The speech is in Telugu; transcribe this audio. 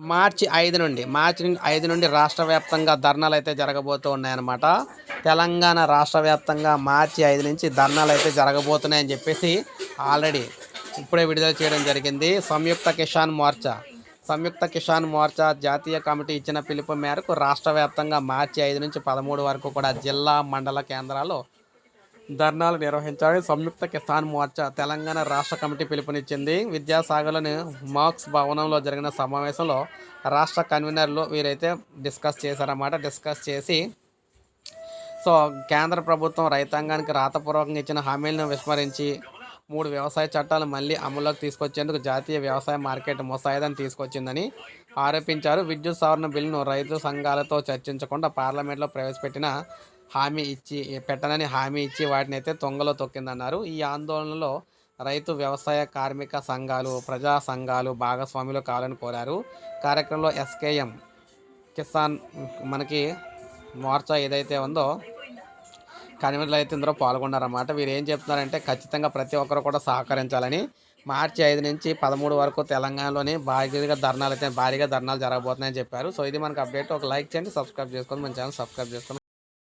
మార్చి ఐదు నుండి మార్చి ఐదు నుండి రాష్ట్ర వ్యాప్తంగా ధర్నాలు అయితే జరగబోతూ ఉన్నాయన్నమాట. తెలంగాణ రాష్ట్ర వ్యాప్తంగా మార్చి ఐదు నుంచి ధర్నాలు అయితే జరగబోతున్నాయని చెప్పేసి ఆల్రెడీ ఇప్పుడే విడుదల చేయడం జరిగింది. సంయుక్త కిసాన్ మోర్చా సంయుక్త కిసాన్ మోర్చా జాతీయ కమిటీ ఇచ్చిన పిలుపు మేరకు రాష్ట్ర వ్యాప్తంగా మార్చి ఐదు నుంచి పదమూడు వరకు కూడా జిల్లా మండల కేంద్రాలు ధర్నాలు నిర్వహించాలని సంయుక్త కిసాన్ మోర్చా తెలంగాణ రాష్ట్ర కమిటీ పిలుపునిచ్చింది. విద్యాసాగర్లోని మార్క్స్ భవనంలో జరిగిన సమావేశంలో రాష్ట్ర కన్వీనర్లు వీరైతే డిస్కస్ చేశారన్నమాట. డిస్కస్ చేసి సో కేంద్ర ప్రభుత్వం రైతాంగానికి రాతపూర్వకంగా ఇచ్చిన హామీలను విస్మరించి మూడు వ్యవసాయ చట్టాలు మళ్ళీ అమల్లోకి తీసుకొచ్చేందుకు జాతీయ వ్యవసాయ మార్కెట్ ముసాయిదాన్ని తీసుకొచ్చిందని ఆరోపించారు. విద్యుత్ సవరణ బిల్లును రైతు సంఘాలతో చర్చించకుండా పార్లమెంట్లో ప్రవేశపెట్టిన హామీ ఇచ్చి పెట్టనని హామీ ఇచ్చి వాటిని అయితే తొంగలో తొక్కిందన్నారు. ఈ ఆందోళనలో రైతు వ్యవసాయ కార్మిక సంఘాలు ప్రజా సంఘాలు భాగస్వాములు కావాలని కోరారు. కార్యక్రమంలో ఎస్కేఎం కిసాన్ మనకి మోర్చా ఏదైతే ఉందో కన్వీనర్లు అయితే ఇందులో పాల్గొన్నారన్నమాట. వీరు ఏం చెప్తున్నారంటే ఖచ్చితంగా ప్రతి ఒక్కరు కూడా సహకరించాలని మార్చి ఐదు నుంచి పదమూడు వరకు తెలంగాణలోని భారీగా ధర్నాలు అయితే భారీగా ధర్నాలు జరగబోతున్నాయని చెప్పారు. సో ఇది మనకు అప్డేట్. ఒక లైక్ చేయండి సబ్స్క్రైబ్ చేసుకోండి మన ఛానల్ సబ్స్క్రైబ్ చేసుకోండి.